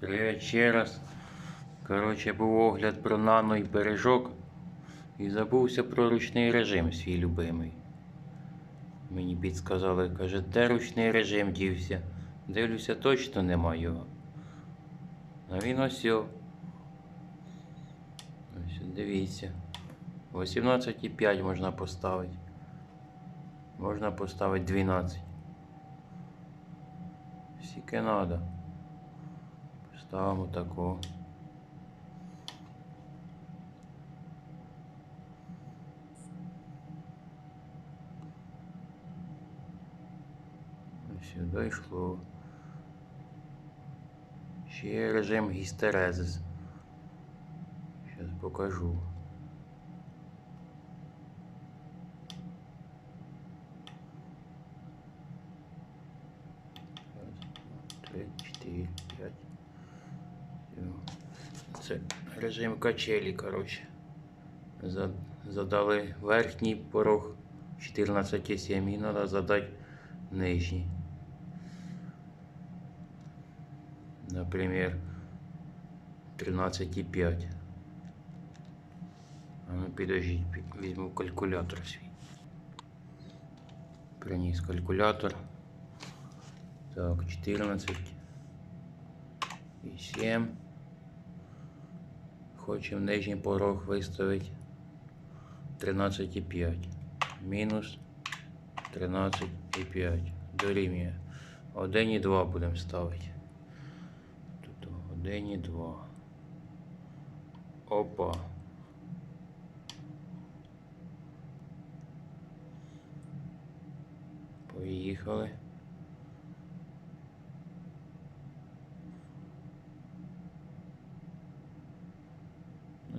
Привіт ще раз. Коротше, був огляд про нано і бережок. І забувся про ручний режим свій любимий. Мені підсказали, каже, де ручний режим дівся. Дивлюся, точно нема його. А він ось. Ось, дивіться. 18,5 можна поставити. Можна поставити 12. Скільки надо. Ставимо таку. Сюди йшло. Ще є режим гістерезис. Зараз покажу. Три, чотири. Це режим качелі, коротше. Задали верхній порог 14,7 і треба задати нижній. Наприклад, 13,5. А ну підождіть, пі- візьму калькулятор свій. Приніс калькулятор. Так, 14 і 7. Хочемо нижній порог виставити 13,5. Мінус 13,5. Дорівнює. 1 і 2 будемо ставити. Тут 1 і 2. Опа. Поїхали.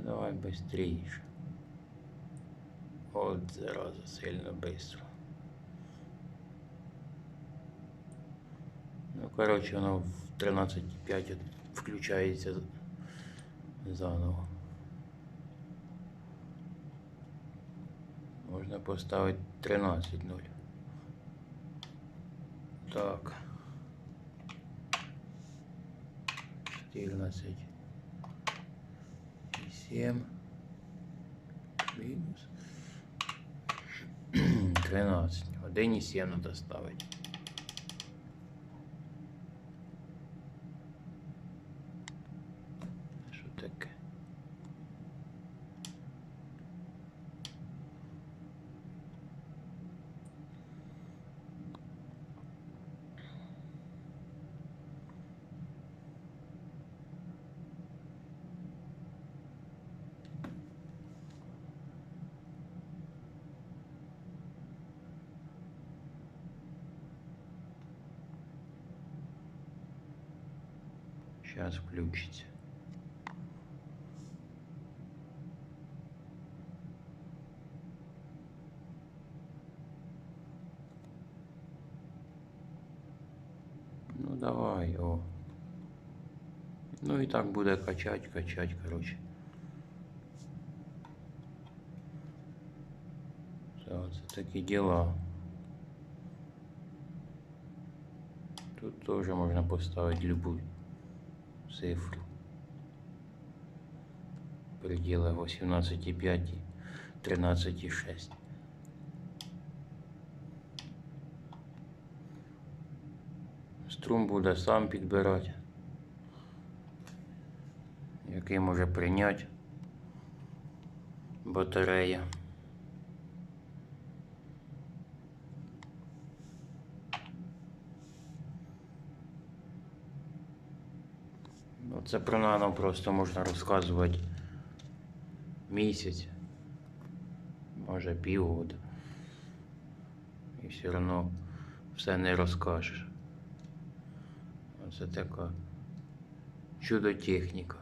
Ну давай. От зараза, сильно быстро. Ну, короче, воно в 13.5 включається заново. Можна поставити 13.0. Так. 14. І 7. Мінус. 13. 1 і 7 треба ставити. Сейчас включится. Ну давай, о. Ну і так буде качать, качать, короче. Це, це такі діла. Тут теж можна поставити любую Цифру. Пределы 18,5 и 13,6. Струм буде сам підбирати, який може прийняти батарея. Ну, це про нано просто можна розказувати місяць, може півгода. І все одно все не розкажеш. Оце така чудо-техніка.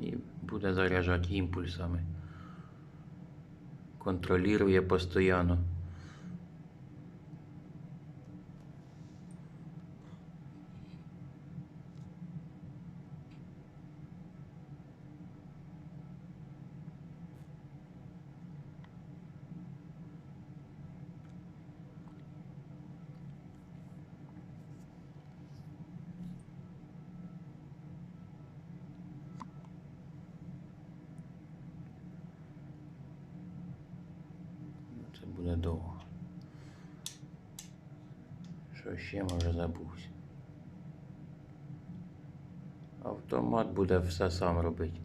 І буде заряджати імпульсами. Контролює постійно. буде довго. Що ще може забувся? Автомат буде все сам робити.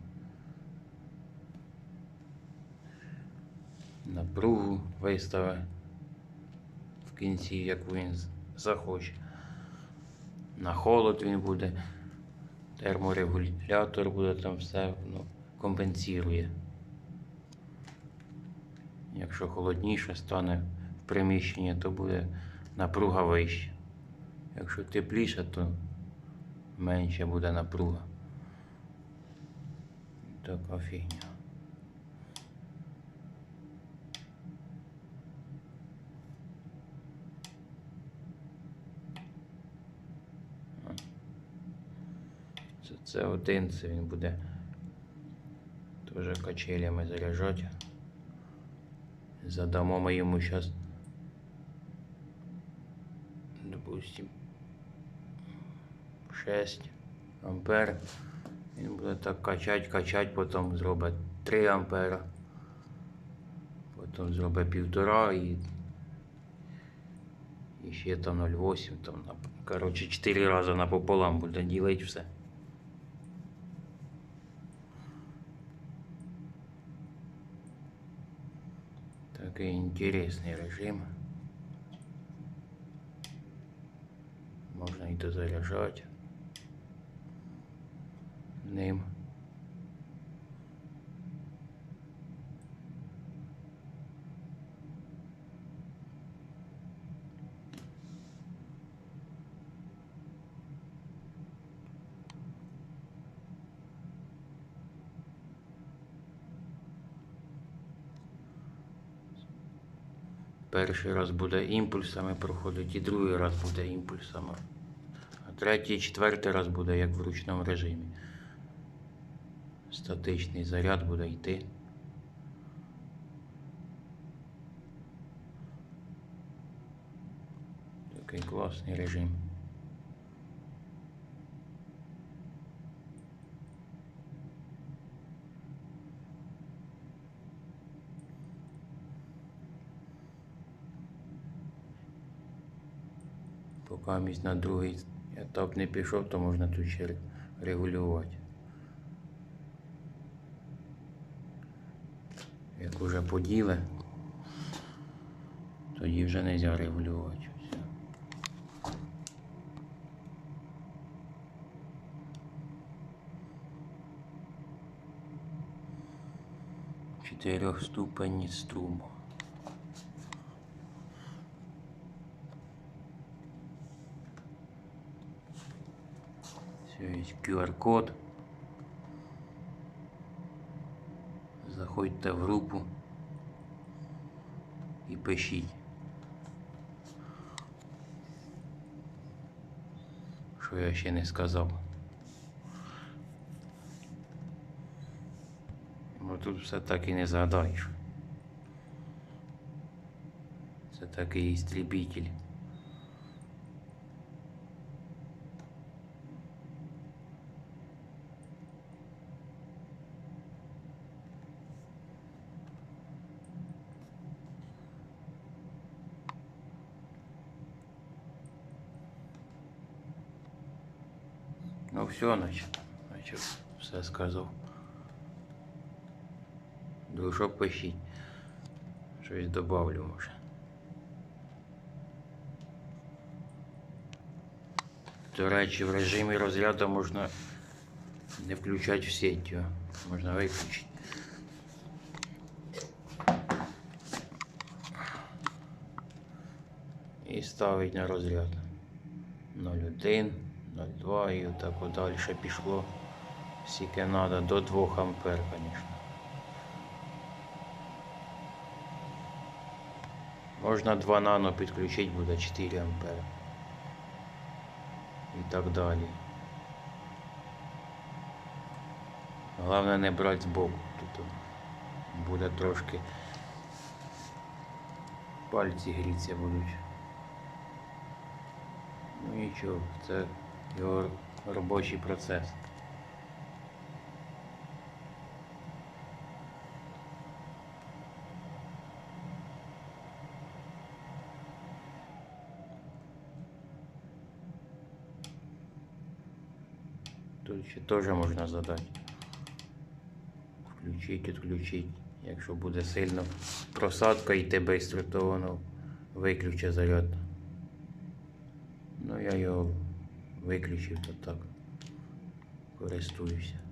Напругу вистави в кінці, яку він захоче. На холод він буде, терморегулятор буде там все ну, компенсує. Якщо холодніше стане в приміщенні, то буде напруга вища. Якщо тепліше, то менше буде напруга. Така фігня. Це, один, це він буде теж качелями заряджати. Задамо ми йому зараз, допустим, 6 ампер. Він буде так качати, качати, потім зробить 3 ампера. Потім зробить півтора і, і ще там 0,8, там, на- коротше, 4 рази напополам буде ділити все. Такий интересный режим. Можно и дозаряжать ним. Перший раз буде імпульсами проходить, і другий раз буде імпульсами. А третій, четвертий раз буде як в ручному режимі. Статичний заряд буде йти. Такий класний режим. Поки місць на другий етап не пішов, то можна тут ще регулювати. Як уже поділи, тоді вже не можна регулювати. Все. Чотирьохступенні струму. Есть QR-код. Заходьте в групу і пишіть. Що я ще не сказав. Бо тут все так і не згадаєш. Це такий істребитель. Ну все, значить, значить, все сказав. Дружок пишіть. Щось добавлю може. До речі, в режимі розряду можна не включати в сеть його. Можна виключити. І ставить на розряд. 0,1, 0,2 і так от далі пішло. Скільки треба до 2 ампер, звісно. Можна 2 нано підключити, буде 4 ампера. І так далі. Головне не брати збоку. Тут буде трошки пальці гріться будуть. Ну нічого, це його робочий процес. Тут ще теж можна задати. Включить, відключить. Якщо буде сильно просадка йти швидко, то воно виключить заряд. Ну я його виключив то так. Користуюся.